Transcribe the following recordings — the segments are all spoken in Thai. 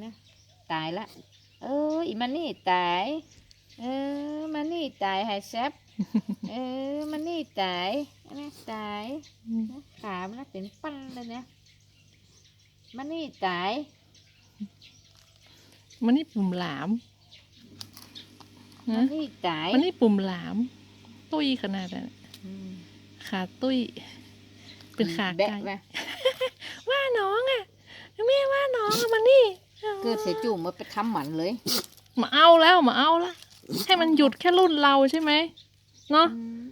นะตายละเอออีมันนี่ตาย เออมันนี่ตายหายแซบเออมันนี่ตายอันนี้ตายนะขามันนะเป็นปั้นเลยเนี่ยมันนี่ตายมันนี่ปุ่มหลามมัฮะนนี่ตายมันนี่ปุ่มหลาม ตุ้ยขนาดนั้นอืมขาตุ้ย เป็นขาแบะไก่ไปว่าน้องอะแม่ว่าน้องอะมันนี่ เกิดเสียจุ่มมาไปทำหมันเลย มาเอาแล้วมาเอาละให้มันหยุดแค่รุ่นเราใช่ไหมเนาะอืม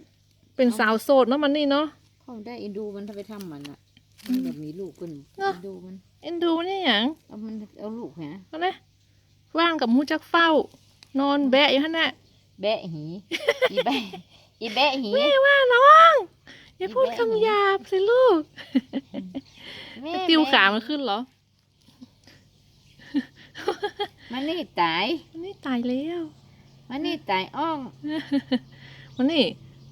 เป็นสาวโสดเนาะมันนี่เนาะเขาได้เอ็นดูมันถ้าไปทำหมันอะมันแบบมีลูกกันเนอะเอ็นดูมันเอ็นดูนี่อย่างเอามันเอาลูกฮะเอานะว่างกับมูจักเฝ้า นอนแบะอยู่ฮะน่ะแบะหีอีแบะอีแบะหีแม่ว่าน้องอย่าพูดคำหยาบสิลูกแม่ติวแม่ขามันขึ้นเหรอ มันนี่ตายมันนี่ตายแล้วมันนี่ตายอ้องมันนี่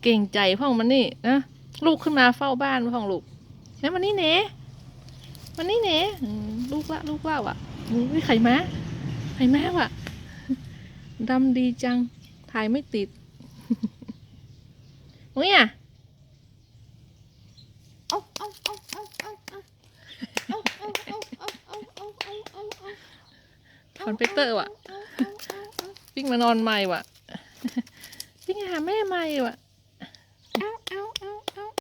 เก่งใจพ่องมันนี่นะลูกขึ้นมาเฝ้าบ้านพ่องลูกแล้วมันนี่เนมันนี่เนอืมลูกละลูกว่าว่ะอุ้ยไข่ม้าไข่ม้าว่ะดำดีจังถ่ายไม่ติด โอ้ยอะ คอนไปเตอร์ว่ะ วิ่งมานอนใหม่ว่ะ วิ่งหาแม่ใหม่ว่ะ